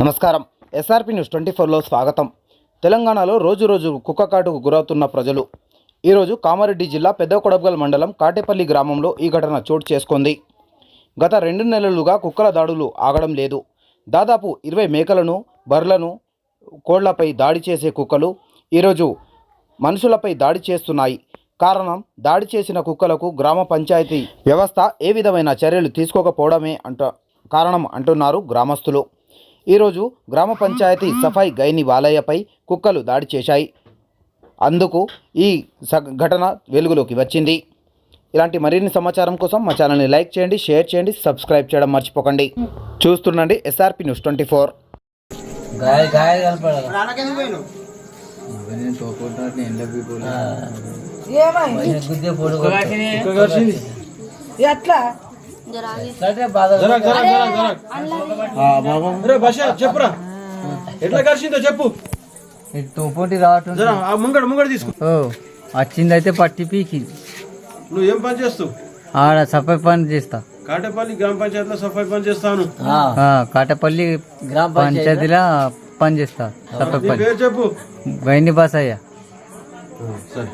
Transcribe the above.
నమస్కారం. SRP news twenty ఫోర్లో స్వాగతం. తెలంగాణలో రోజు రోజు కుక్కకాటుకు గురవుతున్న ప్రజలు. ఈరోజు కామారెడ్డి జిల్లా పెద్దకొడబ్గల్ మండలం కాటేపల్లి గ్రామంలో ఈ ఘటన చోటు చేసుకుంది. గత రెండు నెలలుగా కుక్కల దాడులు ఆగడం లేదు. దాదాపు ఇరవై మేకలను బర్రెలను కోళ్ళపై దాడి చేసే కుక్కలు ఈరోజు మనుషులపై దాడి చేస్తున్నాయి. కారణం దాడి చేసిన కుక్కలకు గ్రామ పంచాయతీ వ్యవస్థ ఏ విధమైన చర్యలు తీసుకోకపోవడమే అంట కారణం అంటున్నారు గ్రామస్తులు. ఈరోజు గ్రామ పంచాయతీ సఫాయి గైని బాలయ్యపై కుక్కలు దాడి చేశాయి. అందుకు ఈ స- ఘటన వెలుగులోకి వచ్చింది. ఇలాంటి మరిన్ని సమాచారం కోసం మా ఛానల్ని లైక్ చేయండి షేర్ చేయండి సబ్స్క్రైబ్ చేయడం మర్చిపోకండి. చూస్తుండండి ఎస్ఆర్పి న్యూస్ ట్వంటీ ఫోర్. ఎట్లా? చెప్పురా. ఎట్లా కలిసిందో చెప్పు. తోపోటి రావటం ముంగడు ముంగడు తీసుకో. ఓ వచ్చిందైతే పట్టి పీకి నువ్వు ఏం పని చేస్తావు? ఆడ సఫై పని చేస్తా. కాటేపల్లి గ్రామ పంచాయతీలో సఫాయి పని చేస్తాను. ఆ, కాటపల్లి గ్రామ పంచాయతీలో పని చేస్తా సఫై పని. చెప్పు. గైని బాస్ అయ్యా సరే.